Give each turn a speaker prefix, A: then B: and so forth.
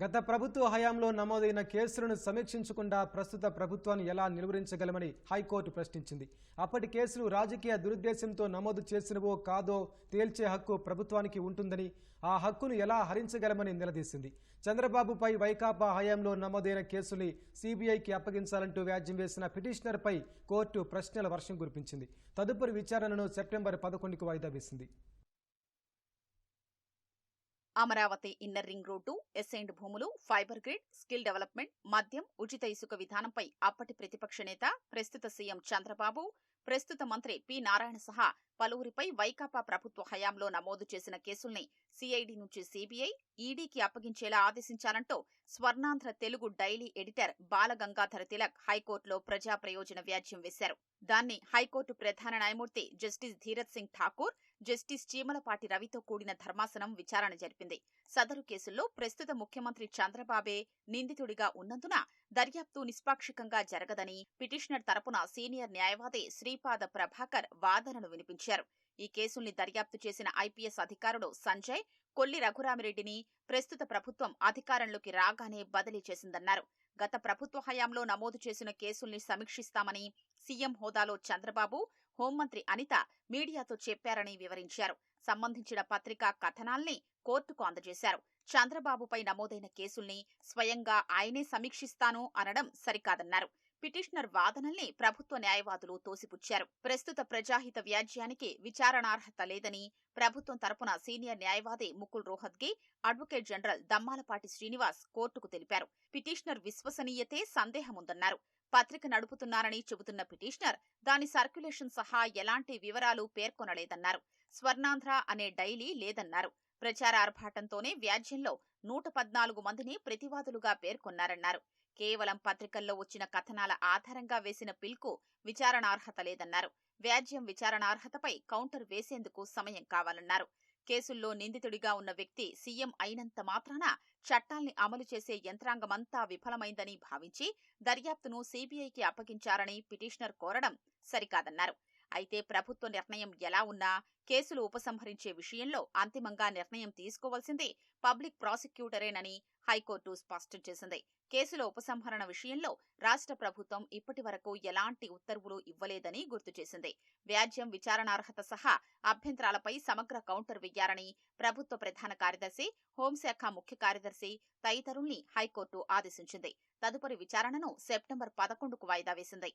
A: గత ప్రభుత్వ హయాంలో నమోదైన కేసులను సమీక్షించకుండా ప్రస్తుత ప్రభుత్వాన్ని ఎలా నిలువరించగలమని హైకోర్టు ప్రశ్నించింది. అప్పటి కేసులు రాజకీయ దురుద్దేశంతో నమోదు చేసినవో కాదో తేల్చే హక్కు ప్రభుత్వానికి ఉంటుందని ఆ హక్కును ఎలా హరించగలమని నిలదీసింది. చంద్రబాబుపై వైకాపా హయాంలో నమోదైన కేసుల్ని సీబీఐకి అప్పగించాలంటూ వ్యాజ్యం వేసిన పిటిషనర్పై కోర్టు ప్రశ్నల వర్షం కురిపించింది. తదుపరి విచారణను సెప్టెంబర్ పదకొండుకు వాయిదా వేసింది.
B: అమరావతి ఇన్నర్ రింగ్ రోడ్డు ఎస్ఐండ్ భూములు ఫైబర్ గ్రిడ్ స్కిల్ డెవలప్మెంట్ మద్యం ఉచిత ఇసుక విధానంపై అప్పటి ప్రతిపక్ష నేత ప్రస్తుత సీఎం చంద్రబాబు ప్రస్తుత మంత్రి పి. నారాయణ సహా పలువురిపై వైకాపా ప్రభుత్వ హయాంలో నమోదు చేసిన కేసుల్ని సిఐడి నుంచి సిబిఐ ఈడీకి అప్పగించేలా ఆదేశించాలంటూ స్వర్ణాంధ్ర తెలుగు డైలీ ఎడిటర్ బాలగంగాధర తిలక్ హైకోర్టులో ప్రజా ప్రయోజన వ్యాజ్యం వేశారు. దాన్ని హైకోర్టు ప్రధాన న్యాయమూర్తి జస్టిస్ ధీరత్ సింగ్ ఠాకూర్ జస్టిస్ చీమలపాటి రవితో కూడిన ధర్మాసనం విచారణ జరిపింది. సదరు కేసుల్లో ప్రస్తుత ముఖ్యమంత్రి చంద్రబాబే నిందితుడిగా ఉన్నందున దర్యాప్తు నిష్పాక్షికంగా జరగదని పిటిషనర్ తరపున సీనియర్ న్యాయవాది శ్రీపాద ప్రభాకర్ వాదనలు వినిపించారు. ఈ కేసుల్ని దర్యాప్తు చేసిన ఐపీఎస్ అధికారుడు సంజయ్ కొల్లి రఘురామిరెడ్డిని ప్రస్తుత ప్రభుత్వం అధికారంలోకి రాగానే బదిలీ చేసిందన్నారు. గత ప్రభుత్వ హయాంలో నమోదు చేసిన కేసుల్ని సమీక్షిస్తామని సీఎం హోదాలో చంద్రబాబు హోంమంత్రి అనిత మీడియాతో చెప్పారని వివరించారు. సంబంధించిన పత్రికా కథనాల్ని కోర్టుకు అందజేశారు. చంద్రబాబుపై నమోదైన కేసుల్ని స్వయంగా ఆయనే సమీక్షిస్తాను అనడం సరికాదన్నారు. పిటిషనర్ వాదనల్ని ప్రభుత్వ న్యాయవాదులు తోసిపుచ్చారు. ప్రస్తుత ప్రజాహిత వ్యాజ్యానికి విచారణార్హత లేదని ప్రభుత్వం తరపున సీనియర్ న్యాయవాది ముకుల్ రోహత్గి అడ్వకేట్ జనరల్ దమ్మాలపాటి శ్రీనివాస్ కోర్టుకు తెలిపారు. పిటిషనర్ విశ్వసనీయతే సందేహముందన్నారు. పత్రిక నడుపుతున్నారని చెబుతున్న పిటిషనర్ దాని సర్క్యులేషన్ సహా ఎలాంటి వివరాలు పేర్కొనలేదన్నారు. స్వర్ణాంధ్ర అనే డైలీ లేదన్నారు. ప్రచార ఆర్భాటంతోనే వ్యాజ్యంలో నూట పద్నాలుగు మందిని ప్రతివాదులుగా పేర్కొన్నారన్నారు. కేవలం పత్రికల్లో వచ్చిన కథనాల ఆధారంగా వేసిన పిల్కు విచారణార్హత లేదన్నారు. వ్యాజ్యం విచారణార్హతపై కౌంటర్ వేసేందుకు సమయం కావాలన్నారు. కేసుల్లో నిందితుడిగా ఉన్న వ్యక్తి సీఎం అయినంత మాత్రాన చట్టాల్ని అమలు చేసే యంత్రాంగమంతా విఫలమైందని భావించి దర్యాప్తును సీబీఐకి అప్పగించారని పిటిషనర్ కోరడం సరికాదన్నారు. అయితే ప్రభుత్వ నిర్ణయం ఎలా ఉన్నా కేసులు ఉపసంహరించే విషయంలో అంతిమంగా నిర్ణయం తీసుకోవాల్సింది పబ్లిక్ ప్రాసిక్యూటరేనని హైకోర్టు స్పష్టం చేసింది. కేసుల ఉపసంహరణ విషయంలో రాష్ట్ర ప్రభుత్వం ఇప్పటి వరకు ఎలాంటి ఉత్తర్వులు ఇవ్వలేదని గుర్తు చేసింది. వ్యాజ్యం విచారణార్హత సహా అభ్యంతరాలపై సమగ్ర కౌంటర్ వెయ్యారని ప్రభుత్వ ప్రధాన కార్యదర్శి హోంశాఖ ముఖ్య కార్యదర్శి తదితరుల్ని హైకోర్టు ఆదేశించింది. తదుపరి విచారణను సెప్టెంబర్ పదకొండుకు వాయిదా వేసింది.